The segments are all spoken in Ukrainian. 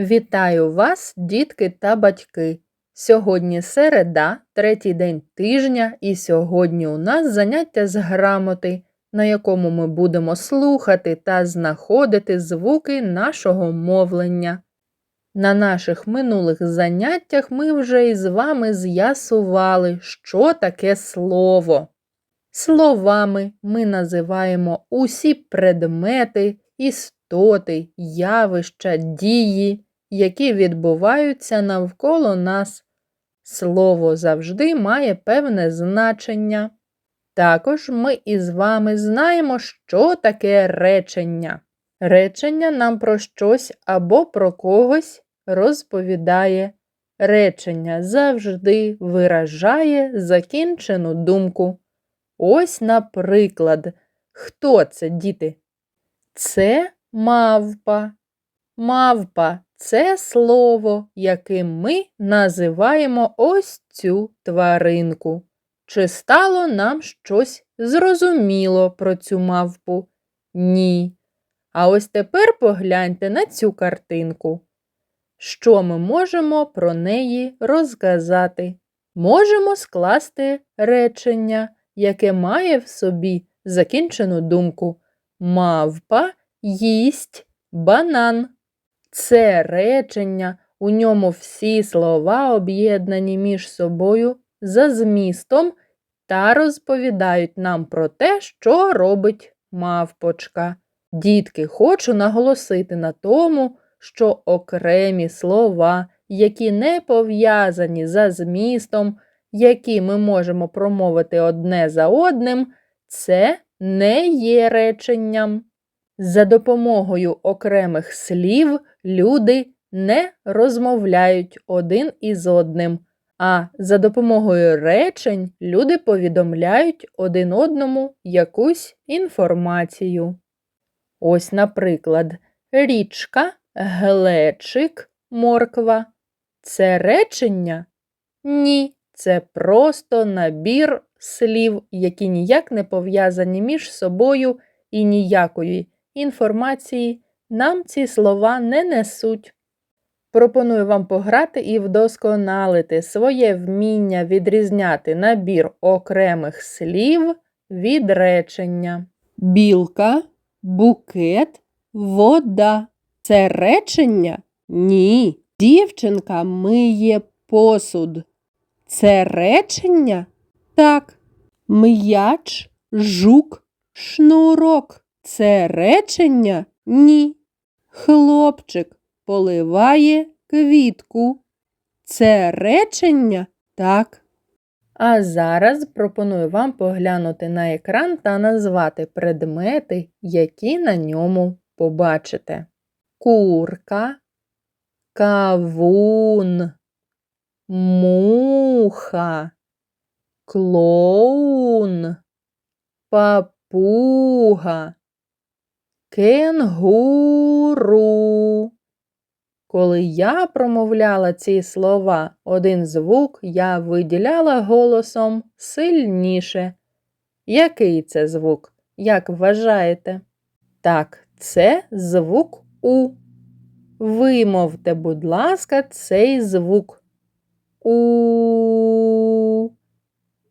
Вітаю вас, дітки та батьки! Сьогодні середа, третій день тижня, і сьогодні у нас заняття з грамоти, на якому ми будемо слухати та знаходити звуки нашого мовлення. На наших минулих заняттях ми вже із вами з'ясували, що таке слово. Словами ми називаємо усі предмети, істоти, явища, дії, які відбуваються навколо нас. Слово завжди має певне значення. Також ми із вами знаємо, що таке речення. Речення нам про щось або про когось розповідає. Речення завжди виражає закінчену думку. Ось, наприклад, хто це, діти? Це мавпа. Мавпа це слово, яким ми називаємо ось цю тваринку. Чи стало нам щось зрозуміло про цю мавпу? Ні. А ось тепер погляньте на цю картинку. Що ми можемо про неї розказати? Можемо скласти речення, яке має в собі закінчену думку. Мавпа їсть банан. Це речення, у ньому всі слова об'єднані між собою за змістом та розповідають нам про те, що робить мавпочка. Дітки, хочу наголосити на тому, що окремі слова, які не пов'язані за змістом, які ми можемо промовити одне за одним, це не є реченням. За допомогою окремих слів люди не розмовляють один із одним, а за допомогою речень люди повідомляють один одному якусь інформацію. Ось, наприклад, річка, глечик, морква. Це речення? Ні, це просто набір слів, які ніяк не пов'язані між собою і ніякої інформації нам ці слова не несуть. Пропоную вам пограти і вдосконалити своє вміння відрізняти набір окремих слів від речення. Білка, букет, вода. Це речення? Ні. Дівчинка миє посуд. Це речення? Так. М'яч, жук, шнурок. Це речення? Ні. Хлопчик поливає квітку. Це речення? Так. А зараз пропоную вам поглянути на екран та назвати предмети, які на ньому побачите. Курка, кавун, муха, клоун, папуга, кенгуру. Коли я промовляла ці слова, один звук я виділяла голосом сильніше. Який це звук? Як вважаєте? Так, це звук У. Вимовте, будь ласка, цей звук. У.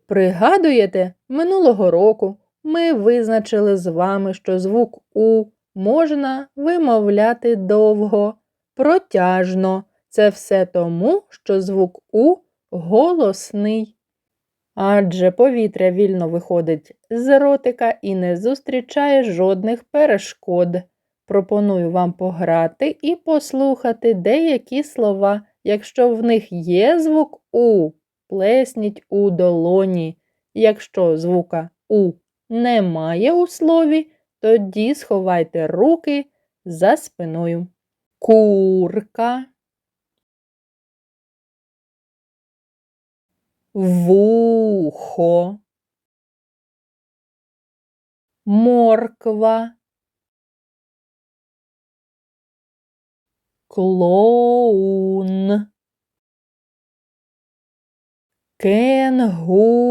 Пригадуєте, минулого року ми визначили з вами, що звук У можна вимовляти довго, протяжно. Це все тому, що звук У голосний. Адже повітря вільно виходить з ротика і не зустрічає жодних перешкод. Пропоную вам пограти і послухати деякі слова. Якщо в них є звук У, плесніть у долоні. Якщо звука У немає у слові, тоді сховайте руки за спиною. Курка, вухо, морква, клоун, кенгуру,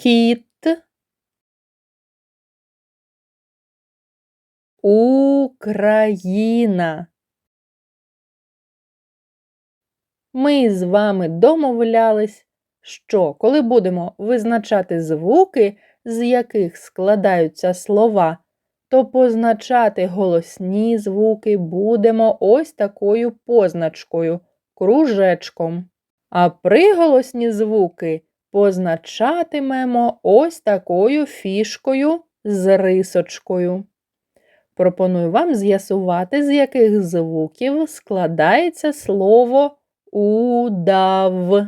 кіт, Україна. Ми з вами домовлялись, що коли будемо визначати звуки, з яких складаються слова, то позначати голосні звуки будемо ось такою позначкою кружечком. А приголосні звуки позначатимемо ось такою фішкою з рисочкою. Пропоную вам з'ясувати, з яких звуків складається слово удав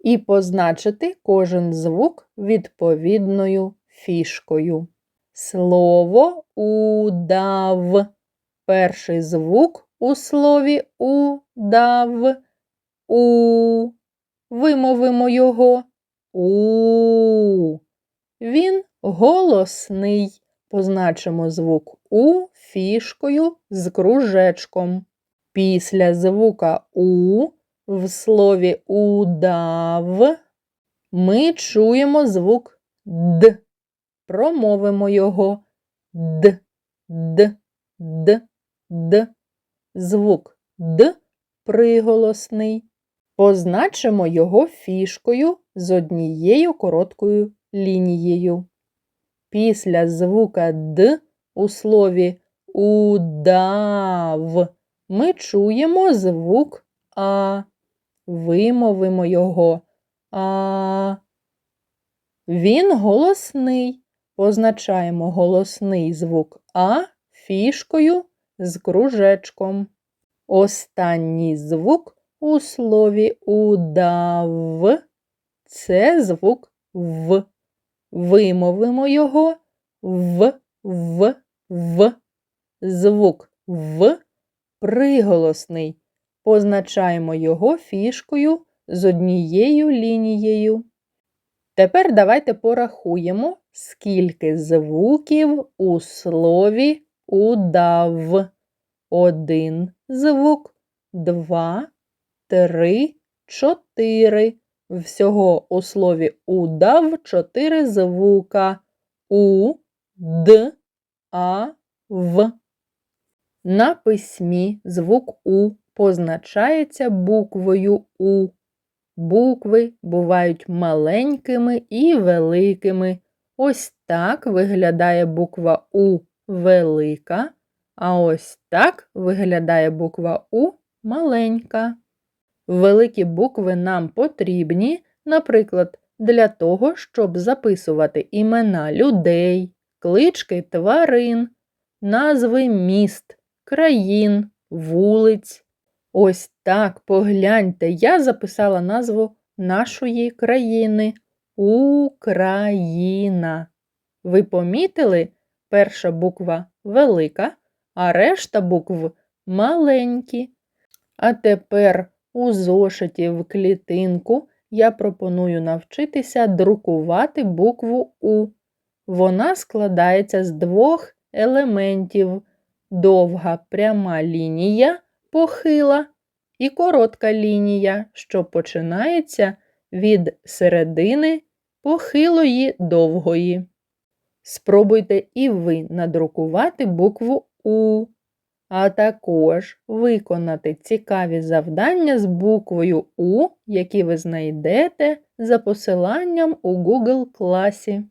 і позначити кожен звук відповідною фішкою. Слово удав. Перший звук у слові удав. У. Вимовимо його у. Він голосний. Позначимо звук У фішкою з кружечком. Після звука У в слові удав ми чуємо звук Д. Промовимо його Д, Д, Д, Д. Звук Д приголосний. Позначимо його фішкою з однією короткою лінією. Після звука Д у слові удав ми чуємо звук А. Вимовимо його А. Він голосний. Позначаємо голосний звук А фішкою з кружечком. Останній звук у слові удав це звук В. Вимовимо його в, в, в. Звук В приголосний. Позначаємо його фішкою з однією лінією. Тепер давайте порахуємо, скільки звуків у слові удав. Один звук, два, три, чотири. Всього у слові удав чотири звука У, Д, А, В. На письмі звук У позначається буквою У. Букви бувають маленькими і великими. Ось так виглядає буква У велика, а ось так виглядає буква У маленька. Великі букви нам потрібні, наприклад, для того, щоб записувати імена людей, клички тварин, назви міст, країн, вулиць. Ось так погляньте, я записала назву нашої країни Україна. Ви помітили, перша буква велика, а решта букв маленькі. А тепер у зошиті в клітинку я пропоную навчитися друкувати букву У. Вона складається з двох елементів довга пряма лінія похила і коротка лінія, що починається від середини похилої довгої. Спробуйте і ви надрукувати букву У а також виконати цікаві завдання з буквою У, які ви знайдете за посиланням у Google класі.